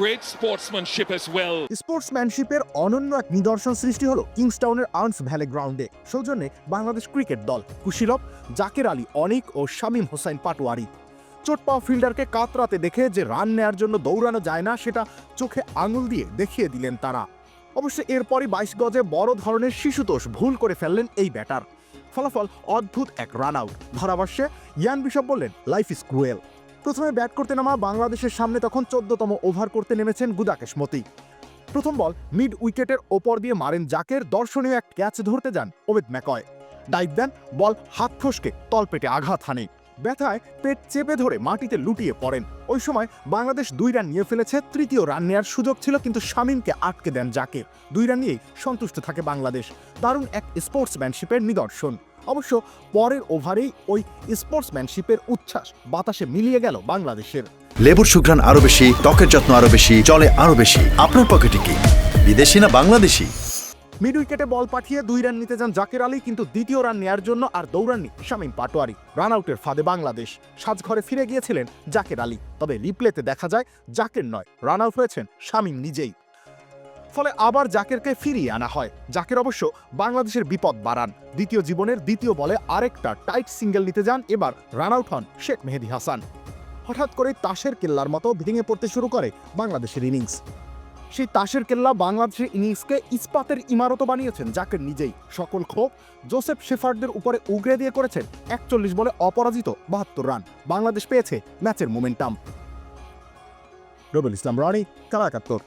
great sportsmanship as well. স্পোর্টসম্যানশিপের অনন্য এক নিদর্শন সৃষ্টি হলো কিংস্টাউনের আর্নস ভ্যালি গ্রাউন্ডে। সৌজন্যে বাংলাদেশ ক্রিকেট দল, কুশিলভ, জাকের আলী, অনিক ও শামীম হোসাইন পাটোয়ারি। চোট পাওয়া ফিল্ডারকে কাতরাতে দেখে যে রান নেয়ার জন্য দৌড়ানো যায় না, সেটা চোখে আঙুল দিয়ে দেখিয়ে দিলেন তারা। অবশ্য এরপরই বাইশ গজে বড় ধরনের শিশুতোষ ভুল করে ফেললেন এই ব্যাটার। ফলাফল অদ্ভুত এক রান আউট। ধরাভাষ্যে, ইয়ান বিশপ বললেন, লাইফ ইজ ক্রুয়েল। প্রথমে ব্যাট করতে নামা বাংলাদেশের সামনে তখন চোদ্দতম ওভার করতে নেমেছেন গুদাকেশ মতি। প্রথম বল মিড উইকেটের ওপর দিয়ে মারেন জাকের, দর্শনীয় এক ক্যাচ ধরতে যান অমিত ম্যাকয়। ডাইভ দেন, বল হাত ফসকে তলপেটে আঘাত হানে। ব্যথায় পেট চেপে ধরে মাটিতে লুটিয়ে পড়েন। ওই সময় বাংলাদেশ দুই রান নিয়ে ফেলেছে, তৃতীয় রান নেয়ার সুযোগ ছিল কিন্তু শামীমকে আটকে দেন জাকের দুই রান নিয়েই সন্তুষ্ট থাকে বাংলাদেশ। দারুণ এক স্পোর্টসম্যানশিপের নিদর্শন। অবশ্য পরের ওভারেই ওই স্পোর্টসম্যানশিপের উচ্ছ্বাস বাতাসে মিলিয়ে গেল বাংলাদেশের। লেবুর সুঘ্রাণ আরও বেশি, ত্বকের যত্ন আরও বেশি চলে আরও বেশি। আপনার পকেটে কি বিদেশি না বাংলাদেশি? মিড উইকেটে বল পাঠিয়ে দুই রান নিতে যান জাকের আলী, কিন্তু দ্বিতীয় রান নেয়ার জন্য আর দৌড়াননি শামীম পাটোয়ারি। রান আউটের ফাঁদে বাংলাদেশ। সাজঘরে ফিরে গিয়েছিলেন জাকের আলী, তবে রিপ্লেতে দেখা যায় জাকের নয়, রান আউট হয়েছেন শামীম নিজেই। ফলে আবার জাকেরকে ফিরিয়ে আনা হয়। জাকের অবশ্য বাংলাদেশের বিপদ বাড়ান। দ্বিতীয় জীবনের দ্বিতীয় বলে আরেকটা টাইট সিঙ্গেল নিতে যান, এবার রান আউট হন শেখ মেহেদি হাসান। হঠাৎ করে তাসের কেল্লার মতো ভেঙে পড়তে শুরু করে বাংলাদেশের ইনিংস। সেই তাসের কেল্লা বাংলাদেশের ইনিংসকে ইস্পাতের ইমারত বানিয়েছেন, যাকে নিজেই সকল ক্ষোভ জোসেফ শেফার্ডদের উপরে উগড়ে দিয়ে করেছেন। একচল্লিশ বলে অপরাজিত বাহাত্তর রান বাংলাদেশ পেয়েছে ম্যাচের মোমেন্টাম। রবিল ইসলাম রানি কারা একাত্তর